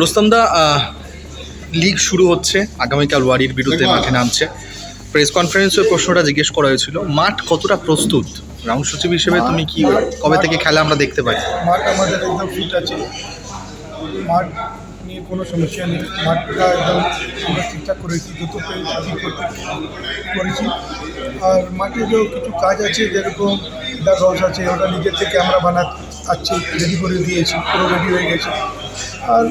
রোস্তমদা league শুরু হচ্ছে। আগামীকাল ওয়ারির বিরুদ্ধে মাঠে নামছে। প্রেস কনফারেন্সে প্রশ্নটা জিজ্ঞেস করা হয়েছিল মাঠ কতটা প্রস্তুত? রাউন্ড সচিব হিসেবে তুমি কি কবে থেকে খেলা আমরা দেখতে পাই? মাঠ আমাদের একদম ফিট আছে। মাঠ নিয়ে কোনো সমস্যা নেই। মাঠটা একদম আমরা ঠিকঠাক করেছি যত করেছি। আর মাঠে যে কিছু কাজ আছে যেরকম ডাক হাউস আছে ওটা নিজের থেকে আমরা বানাচ্ছি রেডি করে দিয়েছি পুরো রেডি হয়ে গেছে। আর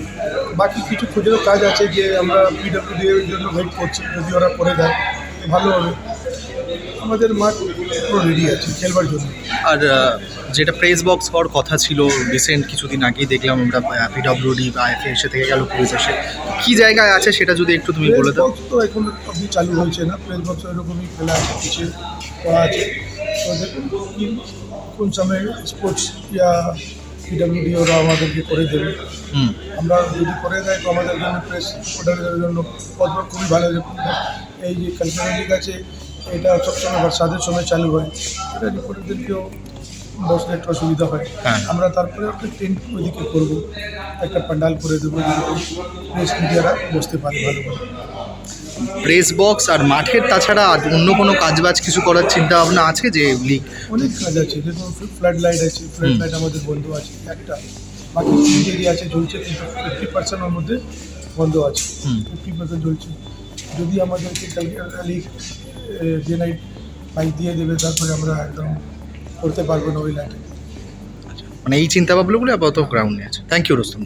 বাকি কিছু খুচরো কাজ আছে যে আমরা পিডব্লিউডি এর জন্য ওয়েট করছি যদি ওরা করে দেয় ভালো হবে। আমাদের মাঠ পুরো রেডি আছে খেলবার জন্য। আর যেটা প্রেস বক্স হওয়ার কথা ছিল রিসেন্ট কিছুদিন আগেই দেখলাম আমরা পিডব্লিউডি বা এফএ এসে থেকে গেল পুলিশ এসে। কি জায়গায় আছে সেটা যদি একটু তুমি বলে দাও। তো এখন অবধি চালু হয়েছে না প্রেস বক্স এরকমই খেলা আছে কিছু করা আছে। কোন সময় স্পোর্টস ইয়া পিডাব্লিউডি ওরা আমাদেরকে করে দেবে। আমরা যদি করে দেয় তো আমাদের জন্য প্রেস অর্ডারের জন্য খুবই ভালো এই যে কালচারাল লিগ আছে এটা সবসময় বর্ষাদের সময় চালু হয়। এটা রিপোর্টারদেরকেও বসলে একটু অসুবিধা হয়। হ্যাঁ। আমরা তারপরে একটা টেন্ট ওইদিকে করব। একটা প্যান্ডাল করে দেবো প্রেস মিডিয়ারা বসতে পারে ভালো করে প্রেস বক্স আর মাঠের তাছাড়া আর অন্য কোনো কাজবাজ কিছু করার চিন্তা ভাবনা আছে যে লিগ অনেক কাজ আছে যেরকম ফ্লাড লাইট আছে ফ্লাড লাইট আমাদের বন্ধ আছে একটা। বাকি এরিয়া আছে কিন্তু ফিফটি পার্সেন্টের মধ্যে বন্ধ আছে। ফিফটি পার্সেন্ট ঝুলছে যদি আমাদেরকে কালকে ডে নাইট লাইট দিয়ে দেবে তারপরে আমরা একদম করতে পারব ওই মানে এই চিন্তা ভাবনাগুলো আপাতত গ্রাউন্ডে আছে। Thank you Rostam